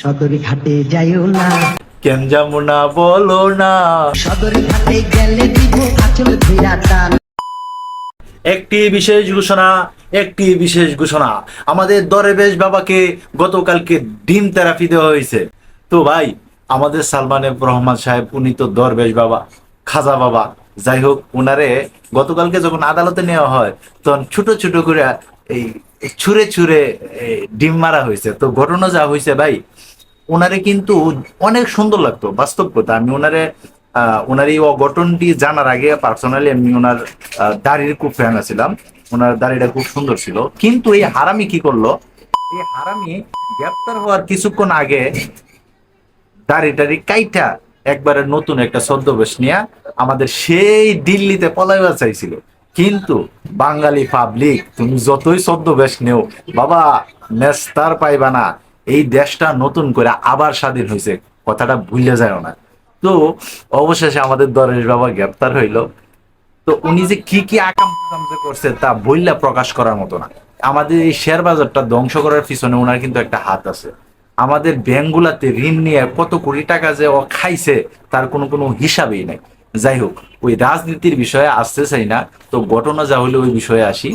সদরি ঘাটে যাইও না। কেন যাব না বলো না। সদরি ঘাটে গেলে দিব আচল ধীরা টান একটি বিশেষ ঘোষণা একটি বিশেষ ঘোষণা। আমাদের দরবেশ বাবাকে গতকালকে ডিম থেরাপি দেওয়া হয়েছে। তো ভাই আমাদের সালমান রহমান সাহেব উনি তো দরবেশ বাবা খাজা বাবা। যাই হোক উনারে গতকালকে যখন আদালতে নেওয়া হয় তখন ছোট ছোট করে এই ছুঁড়ে ছুঁড়ে ডিম মারা হয়েছে। তো ঘটনা যা হয়েছে ভাই ওনারে কিন্তু অনেক সুন্দর লাগতো, বাস্তব কথা। আমি ওনারে ওনার এই অঘটনটি জানার আগে পার্সোনালি আমি ওনার দাড়ির খুব ফ্যান ছিলাম ওনার দাড়িটা খুব সুন্দর ছিল। কিন্তু এই হারামি কি করল? এই হারামি গ্রেপ্তার হওয়ার কিছুক্ষণ আগে দাড়ি টাড়ি কাইটা একবারে নতুন একটা ছদ্মবেশ নিয়ে আমাদের সেই দিল্লিতে পলাইবার চাইছিল। কিন্তু বাঙালি পাবলিক তুমি যতই ছদ্মবেশ নেও, বাবা, নেস্তার পাইবা না। এই দেশটা নতুন করে আবার স্বাধীন হয়েছে, কথাটা ভুলে যায় না। তো অবশেষে আমাদের দরেশ বাবা গ্রেপ্তার হইল। তো উনি যে কি কি আকাম করছে তা বইলা প্রকাশ করার মতো না। আমাদের এই শেয়ার বাজারটা ধ্বংস করার পিছনে ওনার কিন্তু একটা হাত আছে। আমাদের ব্যাংকগুলাতে ঋণ নিয়ে কত কোটি টাকা যে ও খাইছে, তার কোনো কোনো হিসাবেই নাই। যাই হোক, ওই রাজনীতির বিষয়ে আসতে চাই না, তো ঘটনা যা হইল ওই বিষয়ে আসি।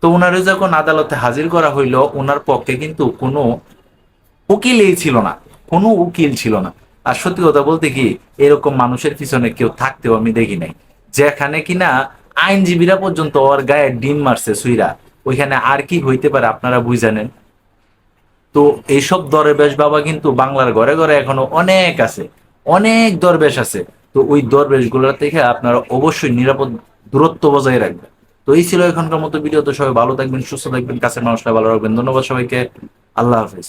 তো ওনারে যখন আদালতে হাজির করা হইল ওনার পক্ষে কিন্তু কোনো উকিলই ছিল না, কোনো উকিল ছিল না। আর সত্যি কথা বলতে কি, এরকম মানুষের পিছনে কেউ থাকতেও আমি দেখি নাই। যেখানে কিনা আইনজীবীরা পর্যন্ত ওর গায়ে ডিম মারছে সুইরা ওইখানে আর কি হইতে পারে আপনারা বুঝ জানেন তো এইসব দরবেশ বাবা কিন্তু বাংলার ঘরে ঘরে এখনও অনেক আছে, অনেক দরবেশ আছে। তো ওই দরবেশগুলোর থেকে আপনারা অবশ্যই নিরাপদ দূরত্ব বজায় রাখবেন। তো এই ছিল এখনকার মতো ভিডিও। তো সবাই ভালো থাকবেন, সুস্থ থাকবেন, কাছের মানুষটা ভালো রাখবেন। ধন্যবাদ সবাইকে। আল্লাহ হাফিজ।